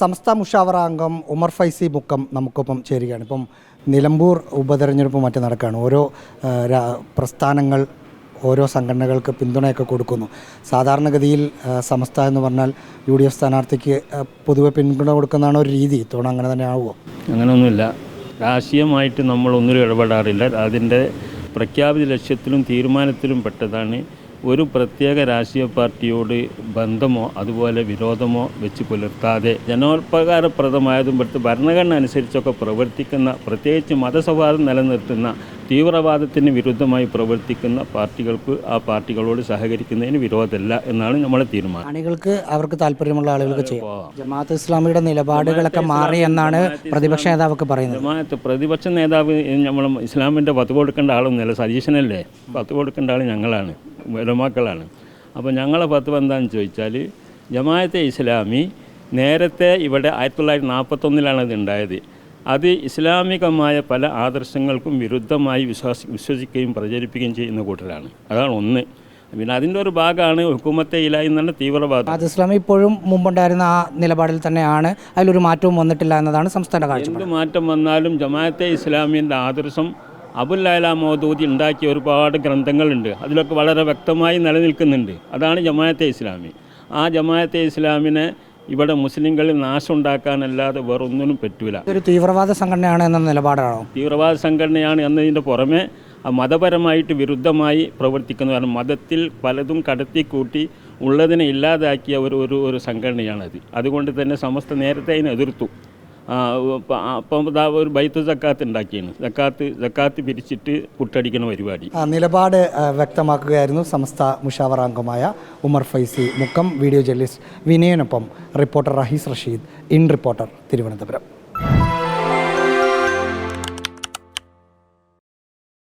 സംസ്ഥാന മുഷാവറ അംഗം ഉമർ ഫൈസി മുക്കം നമുക്കൊപ്പം ചേരുകയാണ്. ഇപ്പം നിലമ്പൂർ ഉപതെരഞ്ഞെടുപ്പ് മറ്റും നടക്കുകയാണ് ഓരോ പ്രസ്ഥാനങ്ങൾ ഓരോ സംഘടനകൾക്ക് പിന്തുണയൊക്കെ കൊടുക്കുന്നു. സാധാരണഗതിയിൽ സമസ്ത എന്ന് പറഞ്ഞാൽ യു ഡി എഫ് സ്ഥാനാർത്ഥിക്ക് പൊതുവെ പിന്തുണ കൊടുക്കുന്നതാണ് ഒരു രീതി. തോണ അങ്ങനെ തന്നെ ആവുമോ? അങ്ങനെയൊന്നുമില്ല. രാഷ്ട്രീയമായിട്ട് നമ്മൾ ഒന്നിലും ഇടപെടാറില്ല. അതിന്റെ പ്രഖ്യാപിത ലക്ഷ്യത്തിലും തീരുമാനത്തിലും പെട്ടതാണ് ഒരു പ്രത്യേക രാഷ്ട്രീയ പാർട്ടിയോട് ബന്ധമോ അതുപോലെ വിരോധമോ വെച്ച് പുലർത്താതെ ജനോപകാരപ്രദമായതും പെടുത്ത് ഭരണഘടന അനുസരിച്ചൊക്കെ പ്രവർത്തിക്കുന്ന പ്രത്യേകിച്ച് മതസൗഹാർദ്ദം നിലനിർത്തുന്ന തീവ്രവാദത്തിന് വിരുദ്ധമായി പ്രവർത്തിക്കുന്ന പാർട്ടികൾക്ക് ആ പാർട്ടികളോട് സഹകരിക്കുന്നതിന് വിരോധമല്ല എന്നാണ് നമ്മൾ തീരുമാനം. അണികൾക്ക് അവർക്ക് താല്പര്യമുള്ള ആളുകൾക്ക് ചെയ്യാം. ജമാഅത്ത് ഇസ്ലാമിയുടെ നിലപാടുകളൊക്കെ മാറി എന്നാണ് പ്രതിപക്ഷ നേതാവൊക്കെ പറയുന്നത്. ജമാഅത്ത് പ്രതിപക്ഷ നേതാവ് നമ്മൾ ഇസ്ലാമിന്റെ പത്ത് കൊടുക്കേണ്ട ആളൊന്നുമല്ല സജീഷനല്ലേ പത്ത് കൊടുക്കേണ്ട ആൾ ഞങ്ങളാണ്. ഉലമാക്കളാണ്. അപ്പോൾ ഞങ്ങളെ പത്ത് എന്താണെന്ന് ചോദിച്ചാൽ ജമാഅത്തെ ഇസ്ലാമി നേരത്തെ ഇവിടെ ആയിരത്തി തൊള്ളായിരത്തി നാൽപ്പത്തൊന്നിലാണ് അത് ഉണ്ടായത്. അത് ഇസ്ലാമികമായ പല ആദർശങ്ങൾക്കും വിരുദ്ധമായി വിശ്വാസി വിശ്വസിക്കുകയും പ്രചരിപ്പിക്കുകയും ചെയ്യുന്ന കൂട്ടരാണ്. അതാണ് ഒന്ന്. പിന്നെ അതിന്റെ ഒരു ഭാഗമാണ് ഹുക്കുമത്തെ ഇല എന്നുള്ള തീവ്രവാദം. അത് ഇസ്ലാമി ഇപ്പോഴും മുമ്പുണ്ടായിരുന്ന ആ നിലപാടിൽ തന്നെയാണ്. അതിലൊരു മാറ്റവും വന്നിട്ടില്ല എന്നതാണ് സംസ്ഥാന എന്ത് മാറ്റം വന്നാലും ജമാഅത്തെ ഇസ്ലാമിന്റെ ആദർശം അബുല്ലൈല മോദൂദി ഉണ്ടാക്കിയ ഒരുപാട് ഗ്രന്ഥങ്ങളുണ്ട്. അതിലൊക്കെ വളരെ വ്യക്തമായി നിലനിൽക്കുന്നുണ്ട്. അതാണ് ജമാഅത്തെ ഇസ്ലാമി. ആ ജമാഅത്തെ ഇസ്ലാമിനെ ഇവിടെ മുസ്ലിങ്ങളിൽ നാശം ഉണ്ടാക്കാനല്ലാതെ വേറൊന്നിനും പറ്റൂല. ഒരു തീവ്രവാദ സംഘടനയാണ് എന്ന നിലപാടാണോ? തീവ്രവാദ സംഘടനയാണ് എന്നതിന്റെ പുറമെ ആ മതപരമായിട്ട് വിരുദ്ധമായി പ്രവർത്തിക്കുന്നതാണ് മതത്തിൽ പലതും കടത്തിക്കൂട്ടി ഉള്ളതിനെ ഇല്ലാതാക്കിയ ഒരു ഒരു സംഘടനയാണത്. അതുകൊണ്ട് തന്നെ സമസ്ത നേരത്തെ അതിനെ എതിർത്തു. അപ്പം ഒരു ബൈത്ത് സക്കാത്ത് ഉണ്ടാക്കിയാണ് സക്കാത്ത് സക്കാത്ത് പിരിച്ചിട്ട് പുട്ടടിക്കുന്ന പരിപാടി. നിലപാട് വ്യക്തമാക്കുകയായിരുന്നു സംസ്ഥ മുഷാവറാംഗമായ Umar Faizi Mukkam video journalist വിനയനൊപ്പം reporter Rahees Rasheed in reporter Thiruvananthapuram.